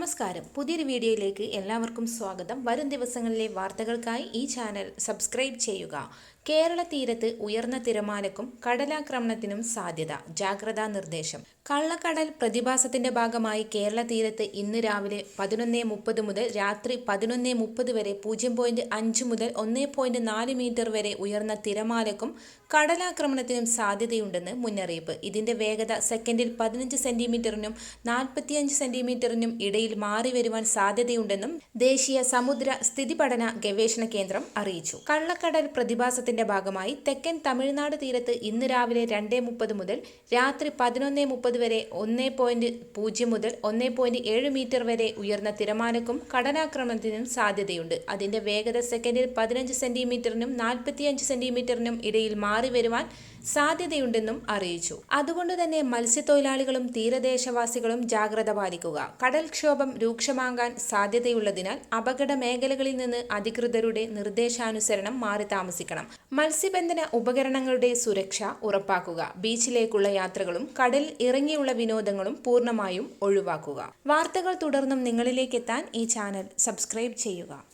നമസ്കാരം. പുതിയൊരു വീഡിയോയിലേക്ക് എല്ലാവർക്കും സ്വാഗതം. വരും ദിവസങ്ങളിലെ വാർത്തകൾക്കായി ഈ ചാനൽ സബ്സ്ക്രൈബ് ചെയ്യുക. കേരള തീരത്ത് ഉയർന്ന തിരമാലക്കും കടലാക്രമണത്തിനും സാധ്യത. ജാഗ്രതാ നിർദ്ദേശം. കള്ളക്കടൽ പ്രതിഭാസത്തിന്റെ ഭാഗമായി കേരള തീരത്ത് ഇന്ന് രാവിലെ പതിനൊന്ന് മുപ്പത് മുതൽ രാത്രി പതിനൊന്ന് മുപ്പത് വരെ പൂജ്യം പോയിന്റ് അഞ്ച് മുതൽ ഒന്ന് പോയിന്റ് നാല് മീറ്റർ വരെ ഉയർന്ന തിരമാലക്കും കടലാക്രമണത്തിനും സാധ്യതയുണ്ടെന്ന് മുന്നറിയിപ്പ്. ഇതിന്റെ വേഗത സെക്കൻഡിൽ പതിനഞ്ച് സെന്റിമീറ്ററിനും നാൽപ്പത്തിയഞ്ച് സെന്റിമീറ്ററിനും ഇടയിൽ മാറി വരുവാൻ സാധ്യതയുണ്ടെന്നും ദേശീയ സമുദ്ര സ്ഥിതി പഠന ഗവേഷണ കേന്ദ്രം അറിയിച്ചു. കള്ളക്കടൽ പ്രതിഭാസത്തിന്റെ ഭാഗമായി തെക്കൻ തമിഴ്നാട് തീരത്ത് ഇന്ന് രാവിലെ രണ്ട് മുപ്പത് മുതൽ രാത്രി പതിനൊന്ന് മുപ്പത് വരെ ഒന്നേ പോയിന്റ് പൂജ്യം മുതൽ ഒന്നേ പോയിന്റ് ഏഴ് മീറ്റർ വരെ ഉയർന്ന തിരമാലക്കും കടലാക്രമണത്തിനും സാധ്യതയുണ്ട്. അതിന്റെ വേഗത സെക്കൻഡിൽ പതിനഞ്ച് സെന്റിമീറ്ററിനും നാൽപ്പത്തിയഞ്ച് സെന്റിമീറ്ററിനും ഇടയിൽ മാറി വരുവാൻ സാധ്യതയുണ്ടെന്നും അറിയിച്ചു. അതുകൊണ്ട് തന്നെ മത്സ്യത്തൊഴിലാളികളും തീരദേശവാസികളും ജാഗ്രത പാലിക്കുക. കടൽക്ഷോഭം രൂക്ഷമാകാൻ സാധ്യതയുള്ളതിനാൽ അപകട മേഖലകളിൽ നിന്ന് അധികൃതരുടെ നിർദ്ദേശാനുസരണം മാറി താമസിക്കണം. മത്സ്യബന്ധന ഉപകരണങ്ങളുടെ സുരക്ഷ ഉറപ്പാക്കുക. ബീച്ചിലേക്കുള്ള യാത്രകളും കടൽ ഇറങ്ങിയുള്ള വിനോദങ്ങളും പൂർണമായും ഒഴിവാക്കുക. വാർത്തകൾ തുടർന്നും നിങ്ങളിലേക്ക് എത്താൻ ഈ ചാനൽ സബ്സ്ക്രൈബ് ചെയ്യുക.